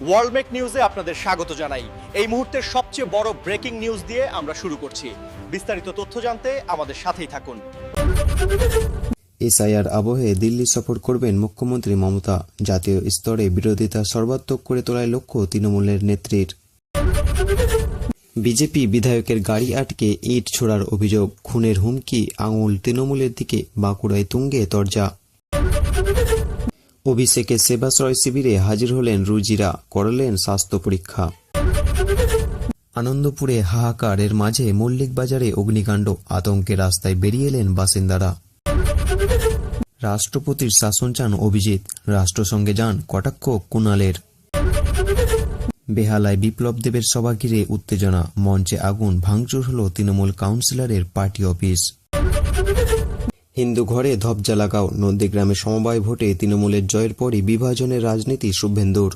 ওয়ার্ল্ডমেক নিউজে আপনাদের স্বাগত জানাই। এই মুহূর্তের সবচেয়ে বড় ব্রেকিং নিউজ দিয়ে আমরা শুরু করছি। বিস্তারিত তথ্য জানতে আমাদের সাথেই থাকুন। এসআইআর আবহে দিল্লি সফর করবেন মুখ্যমন্ত্রী মমতা। জাতীয় স্তরে বিরোধিতা সর্বাত্মক করে তোলায় লক্ষ্য তৃণমূলের নেত্রীর। বিজেপি বিধায়কের গাড়ি আটকে ইট ছোড়ার অভিযোগ। খুনের হুমকি আঙুল তৃণমূলের দিকে, বাঁকুড়ায় তুঙ্গে তরজা। অভিষেকের সেবাশ্রয় শিবিরে হাজির হলেন রুজিরা, করলেন স্বাস্থ্য পরীক্ষা। আনন্দপুরে হাহাকারের মাঝে মল্লিক বাজারে অগ্নিকাণ্ড, আতঙ্কে রাস্তায় বেরিয়ে এলেন বাসিন্দারা। রাষ্ট্রপতির শাসন চান অভিজিৎ রাষ্ট্রসঙ্গে যান কটাক্ষ কুণালের। বেহালায় বিপ্লব দেবের সভা ঘিরে উত্তেজনা, মঞ্চে আগুন, ভাঙচুর হল তৃণমূল কাউন্সিলরের পার্টি অফিস। হিন্দু ঘরে ধবজা লাগাও নন্দীগ্রামে সমবায় ভোটে তৃণমূলের জয়ের পরই বিভাজনের রাজনীতি শুভেন্দুর।